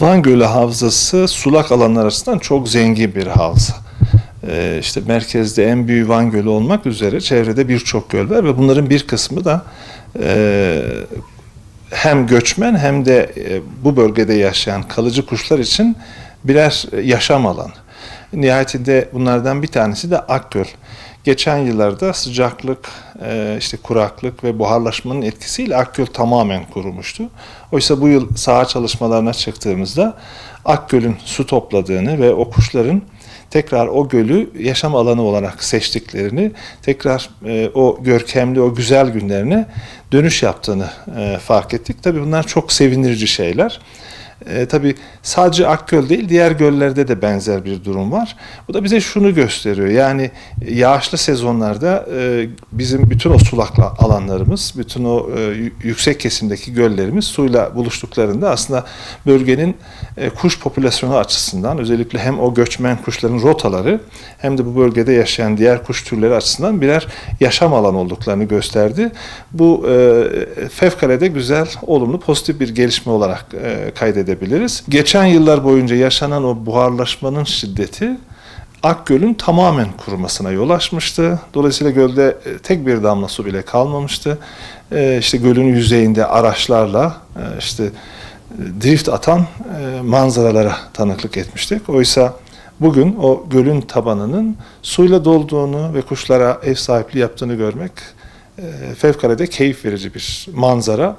Van Gölü Havzası sulak alanlar açısından çok zengin bir havza. Ee, işte merkezde en büyük Van Gölü olmak üzere çevrede birçok göl var ve bunların bir kısmı da e, hem göçmen hem de e, bu bölgede yaşayan kalıcı kuşlar için birer yaşam alanı. Nihayetinde bunlardan bir tanesi de Akgöl. Geçen yıllarda sıcaklık, e, işte kuraklık ve buharlaşmanın etkisiyle Akgöl tamamen kurumuştu. Oysa bu yıl saha çalışmalarına çıktığımızda Akgöl'ün su topladığını ve o kuşların tekrar o gölü yaşam alanı olarak seçtiklerini, tekrar e, o görkemli, o güzel günlerine dönüş yaptığını e, fark ettik. Tabii bunlar çok sevindirici şeyler. E, tabii sadece Akgöl değil diğer göllerde de benzer bir durum var. Bu da bize şunu gösteriyor. Yani yağışlı sezonlarda e, bizim bütün o sulak alanlarımız, bütün o e, yüksek kesimdeki göllerimiz suyla buluştuklarında aslında bölgenin e, kuş popülasyonu açısından özellikle hem o göçmen kuşların rotaları hem de bu bölgede yaşayan diğer kuş türleri açısından birer yaşam alanı olduklarını gösterdi. Bu e, fevkalade güzel, olumlu, pozitif bir gelişme olarak e, kaydedebiliriz. Geçen yıllar boyunca yaşanan o buharlaşmanın şiddeti Akgöl'ün tamamen kurumasına yol açmıştı. Dolayısıyla gölde e, tek bir damla su bile kalmamıştı. E, işte gölün yüzeyinde araçlarla e, işte e, drift atan manzaralara tanıklık etmiştik. Oysa bugün o gölün tabanının suyla dolduğunu ve kuşlara ev sahipliği yaptığını görmek fevkalade keyif verici bir manzara.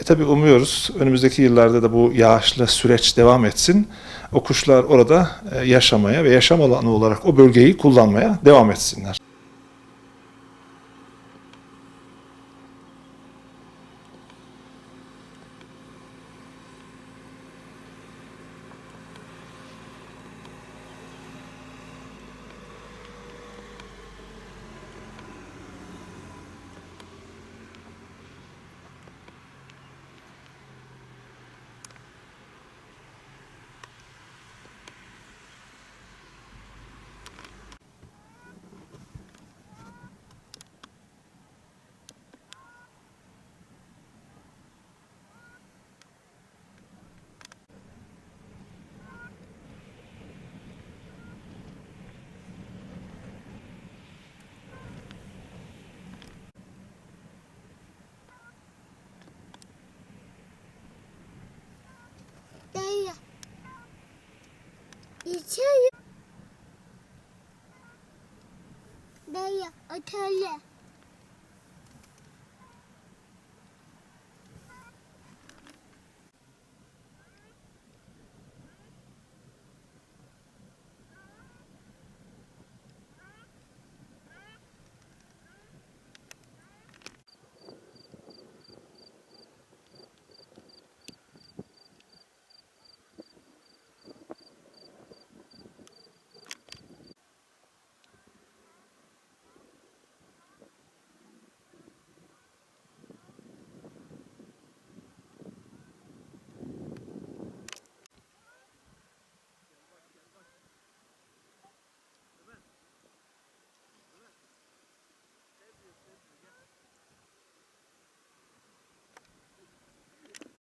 E tabi umuyoruz önümüzdeki yıllarda da bu yağışlı süreç devam etsin. O kuşlar orada e, yaşamaya ve yaşam alanı olarak o bölgeyi kullanmaya devam etsinler. Dayı. İçeri. Dayı atölye.